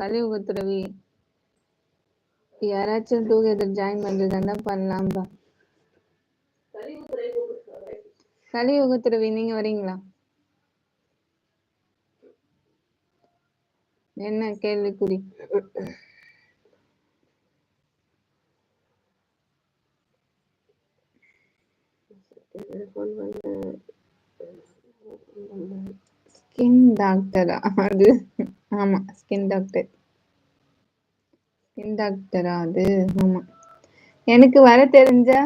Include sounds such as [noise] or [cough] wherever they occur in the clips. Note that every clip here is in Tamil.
கலியுக துறவி யாராச்சும் டூகெதர் ஜாயின் பண்றதா பண்ணலாம்பா கலியுக துறவி நீங்க வரீங்களா? என்ன கேள்விக்குறி? ஸ்கின் டாக்டரா அது? ஆமா ஸ்கின் டாக்டர் ஸ்கின் டாக்டரா அது? ஆமா. எனக்கு வர தெரிஞ்சா?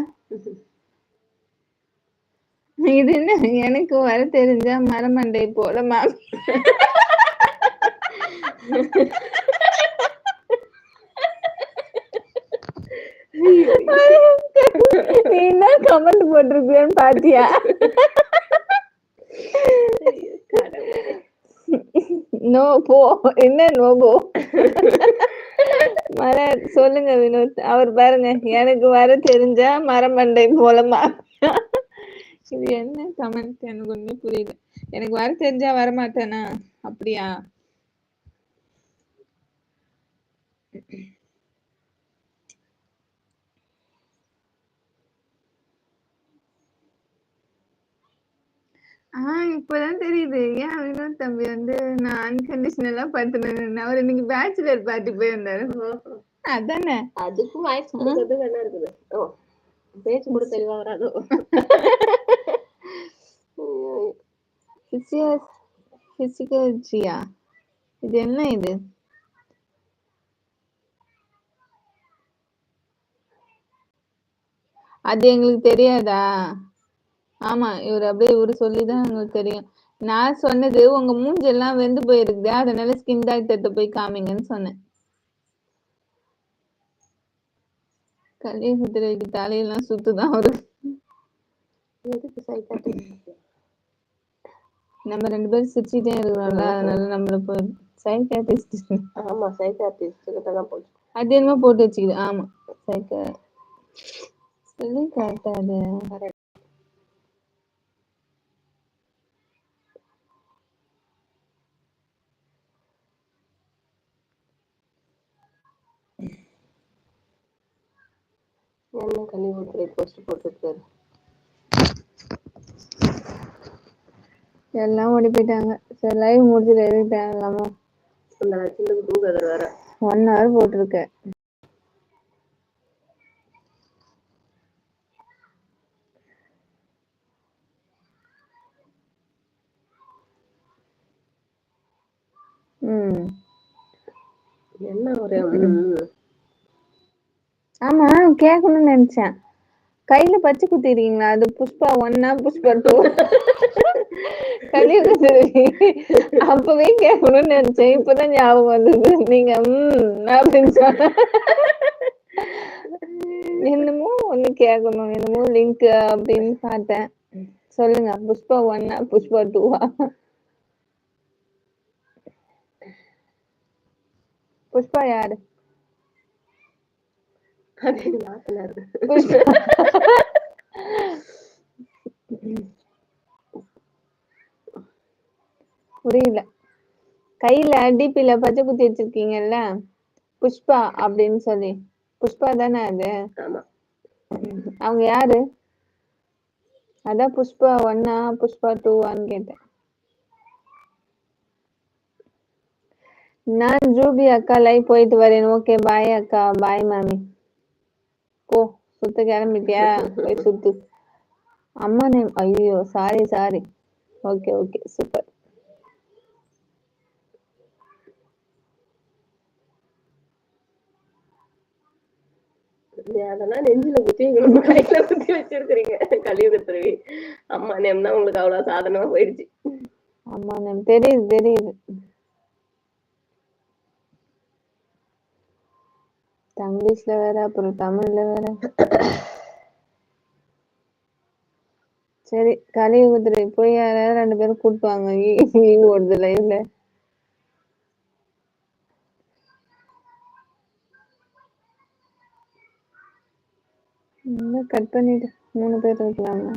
இது என்ன? எனக்கு வர தெரிஞ்சா மரமண்டை போல மேம் நீ என்ன கமெண்ட் போட்டிருக்கேன்னு பாத்தியா? நோ போ. என்ன நோ போ? மர சொல்லுங்க வினோத். அவர் பாருங்க எனக்கு வர தெரிஞ்சா மரமண்டை போலமா இது என்ன கமெண்ட் எனக்கு ஒண்ணுமே புரியல. எனக்கு வர தெரிஞ்சா வர மாட்டேனா அப்படியா? ஆஹ் இப்பதான் தெரியுது. ஏன் வினோத் தம்பி வந்து நான் அன்கண்டிஷனலா பார்த்துனேன் அவர் இன்னைக்கு பேச்சுலர் பார்ட்டி போயிருந்தாரு. அதானே? அதுக்கும் வாய்ஸ் கொடுக்கறது என்ன இருக்குது. ஓ பேச்சு கூட தெளிவா வராது? பிசிகல்ஜியா இது என்ன இது? அது எங்களுக்கு தெரியாதா? ஆமா இவர் அப்படியே இவரு சொல்லிதான் எங்களுக்கு தெரியும். நான் சொன்னது உங்க மூஞ்செல்லாம் வெந்து போயிருக்குது அதனால ஸ்கின் டாக்டர்கிட்ட போய் காமிங்கன்னு சொன்னேன். கலியகுதிரைக்கு தலையெல்லாம் சுத்துதான் அவரு. நம்ம ரெண்டு பேரும் சிரிச்சுட்டே இருக்கிறோம்ல அதனால நம்மள போய் சைக்காட்டிஸ்ட் ஆமா சைக்காட்டிஸ்ட் கிட்ட தான் போச்சு. அது என்னமோ போட்டு வச்சுக்குது ஆமா. சைக்கா சொல்லி கரெக்டா அது என்ன கன்னிமுத்திரை போஸ்ட் போட்டுருக்காரு? எல்லாம் ஓடி போயிட்டாங்க. சரி லைவ் முடிச்சுட்டு இந்த லட்சத்துக்கு தூக்கதர் வேற. ஒன் ஹவர் போட்டிருக்கேன். என்ன ஒரு ஆமா கேட்கணும்னு நினைச்சேன். கையில பச்சை குத்திருக்கீங்களா அது புஷ்பா ஒன்னா புஷ்பா டூ கலியுக அப்பவே கேட்கணும்னு நினைச்சேன். இப்பதான் ஞாபகம் வந்தது. நீங்க உம் அப்படின்னு சொன்ன என்னமோ ஒண்ணு கேட்கணும் என்னமோ லிங்க் அப்படின்னு பார்த்தேன். சொல்லுங்க புஷ்பா ஒன்னா புஷ்பா டூவா புஷ்பா யாரு? அது நாத்தனார் புரியல. கையில டிபில பச்சை குத்தி வச்சிருக்கீங்கல்ல? புஷ்பா அப்படின்னு சொல்லி. புஷ்பா தானே அது? அவங்க யாரு? அதான் புஷ்பா ஒன்னா புஷ்பா டூவான்னு கேட்டேன். நான் ஜூபி அக்கா லைவ் போயிட்டு வரேன். ஓகே பாய் அக்கா. பாய் மாமி போ சுத்த கிளம்பிட்டியா? போய் சுத்து அம்மா நேம் ஐயோ sorry sorry okay okay super அதெல்லாம் நெஞ்சில குத்தி எங்களுக்கு [laughs] கையில குத்தி வச்சிருக்கிறீங்க. கலியுகத்துறவி அம்மா நேம் தான் உங்களுக்கு அவ்வளவு சாதனமா போயிடுச்சு. அம்மா நேம் தெரியுது தெரியுது. தங்கிலீஷ்ல வேற அப்புறம் தமிழ்ல வேற. சரி கலியுகத்துல போய் யாராவது ரெண்டு பேரும் கூட்டுவாங்க. லீவ் ஓடுது லைவ்ல. கட் பண்ணிட்டு மூணு பேர் இருக்கலாமா